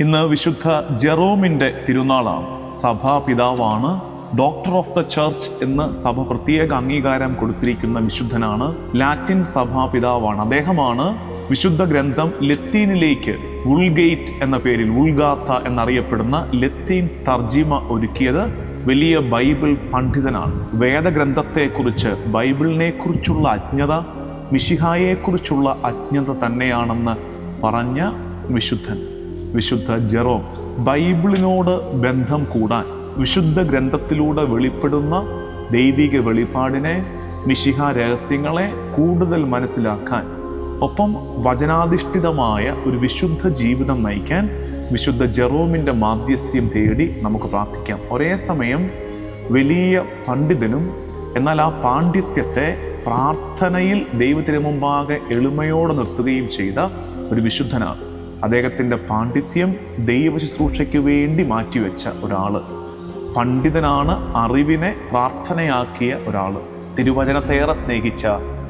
ഇന്ന് വിശുദ്ധ ജെറോമിന്റെ തിരുനാളാണ്. സഭാപിതാവാണ് ഡോക്ടർ ഓഫ് ദ ചർച്ച് എന്ന് സഭ പ്രത്യേക അംഗീകാരം കൊടുത്തിരിക്കുന്ന വിശുദ്ധനാണ്. ലാറ്റിൻ സഭാപിതാവാണ്. അദ്ദേഹമാണ് വിശുദ്ധ ഗ്രന്ഥം ലത്തീനിലേക്ക് ഉൾഗേറ്റ് എന്ന പേരിൽ ഉൾഗാത്ത എന്നറിയപ്പെടുന്ന ലത്തീൻ തർജിമ ഒരുക്കിയത് വലിയ ബൈബിൾ പണ്ഡിതനാണ്. വേദഗ്രന്ഥത്തെക്കുറിച്ച് ബൈബിളിനെ കുറിച്ചുള്ള അജ്ഞത മിഷിഹായെക്കുറിച്ചുള്ള അജ്ഞത തന്നെയാണെന്ന് പറഞ്ഞ വിശുദ്ധൻ. വിശുദ്ധ ജെറോം ബൈബിളിനോട് ബന്ധം കൂടാൻ വിശുദ്ധ ഗ്രന്ഥത്തിലൂടെ വെളിപ്പെടുന്ന ദൈവിക വെളിപ്പാടിനെ മിശിഹ രഹസ്യങ്ങളെ കൂടുതൽ മനസ്സിലാക്കാൻ ഒപ്പം വചനാധിഷ്ഠിതമായ ഒരു വിശുദ്ധ ജീവിതം നയിക്കാൻ വിശുദ്ധ ജെറോമിന്റെ മാധ്യസ്ഥ്യം തേടി നമുക്ക് പ്രാർത്ഥിക്കാം. ഒരേ സമയം വലിയ പണ്ഡിതനും എന്നാൽ ആ പാണ്ഡിത്യത്തെ പ്രാർത്ഥനയിൽ ദൈവത്തിന് മുമ്പാകെ എളിമയോടെ നിർത്തുകയും ചെയ്ത ഒരു വിശുദ്ധനാണ്. അദ്ദേഹത്തിന്റെ പാണ്ഡിത്യം ദൈവ ശുശ്രൂഷയ്ക്ക് വേണ്ടി മാറ്റിവെച്ച ഒരാൾ പണ്ഡിതനാണ് അറിവിനെ പ്രാർത്ഥനയാക്കിയ ഒരാൾ തിരുവചനത്തേറെ സ്നേഹിച്ച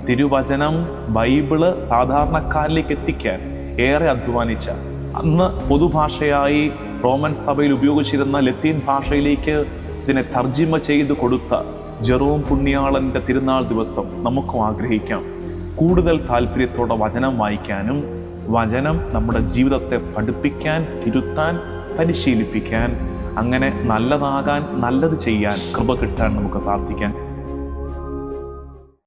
തിരുവചനം ബൈബിൾ സാധാരണക്കാരിലേക്ക് എത്തിക്കാൻ ഏറെ അധ്വാനിച്ച അന്ന് പൊതുഭാഷയായി റോമൻ സഭയിൽ ഉപയോഗിച്ചിരുന്ന ലത്തീൻ ഭാഷയിലേക്ക് ഇതിനെ തർജിമ ചെയ്ത് കൊടുത്ത ജെറോം പുണ്യാളന്റെ തിരുനാൾ ദിവസം നമുക്കും ആഗ്രഹിക്കാം. കൂടുതൽ താല്പര്യത്തോടെ വചനം വായിക്കാനും വചനം നമ്മുടെ ജീവിതത്തെ പഠിപ്പിക്കാൻ തിരുത്താൻ പരിശീലിപ്പിക്കാൻ അങ്ങനെ നല്ലതാകാൻ നല്ലത് ചെയ്യാൻ കൃപ കിട്ടാൻ നമുക്ക് പ്രാർത്ഥിക്കാൻ